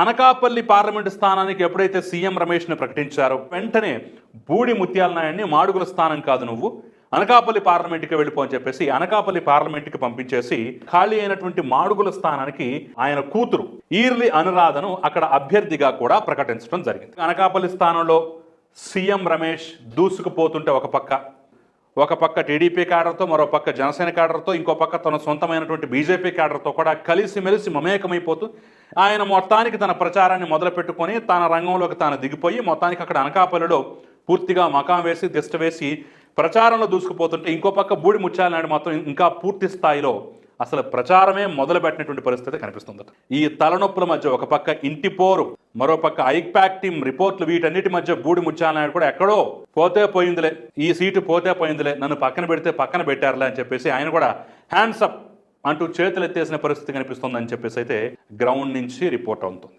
Anakapalli parliament స్థానానికి ఎప్పుడైతే CM రమేష్ని ప్రకటించారో వెంటనే బూడి ముత్యాల నాయుడిని మాడుగుల స్థానం కాదు నువ్వు. అనకాపల్లి పార్లమెంట్కి వెళ్ళిపో అని చెప్పేసి అనకాపల్లి పార్లమెంట్కి పంపించేసి ఖాళీ అయినటువంటి మాడుగుల స్థానానికి ఆయన కూతురు ఈర్లి అనురాధను అక్కడ అభ్యర్థిగా కూడా ప్రకటించడం జరిగింది. అనకాపల్లి స్థానంలో సీఎం రమేష్ దూసుకుపోతుంటే ఒక పక్క. ఒక పక్క టీడీపీ క్యాడర్తో మరో పక్క జనసేన క్యాడర్తో ఇంకో పక్క తన సొంతమైనటువంటి బీజేపీ క్యాడర్తో కూడా కలిసిమెలిసి మమేకమైపోతూ ఆయన మొత్తానికి తన ప్రచారాన్ని మొదలుపెట్టుకొని తన రంగంలోకి తాను దిగిపోయి మొత్తానికి అక్కడ అనకాపల్లిలో పూర్తిగా మకాం వేసి దిష్ట వేసి ప్రచారంలో దూసుకుపోతుంటే ఇంకో పక్క బూడి ముత్యాల మాత్రం ఇంకా పూర్తి స్థాయిలో అసలు ప్రచారమే మొదలుపెట్టినటువంటి పరిస్థితి కనిపిస్తుంది ఈ తలనొప్పుల మధ్య ఒక పక్క ఇంటి పోరు మరో పక్క ఐక్పాక్ టీం రిపోర్ట్లు వీటన్నిటి మధ్య బూడి ముత్యాలనాయుడు కూడా ఎక్కడో పోతే పోయిందిలే ఈ సీటు పోతే పోయిందిలే నన్ను పక్కన పెడితే పక్కన పెట్టారులే అని చెప్పేసి ఆయన కూడా హ్యాండ్స్ అప్ అంటూ చేతులు ఎత్తేసిన పరిస్థితి కనిపిస్తుందని చెప్పేసి అయితే గ్రౌండ్ నుంచి రిపోర్ట్ అవుతుంది.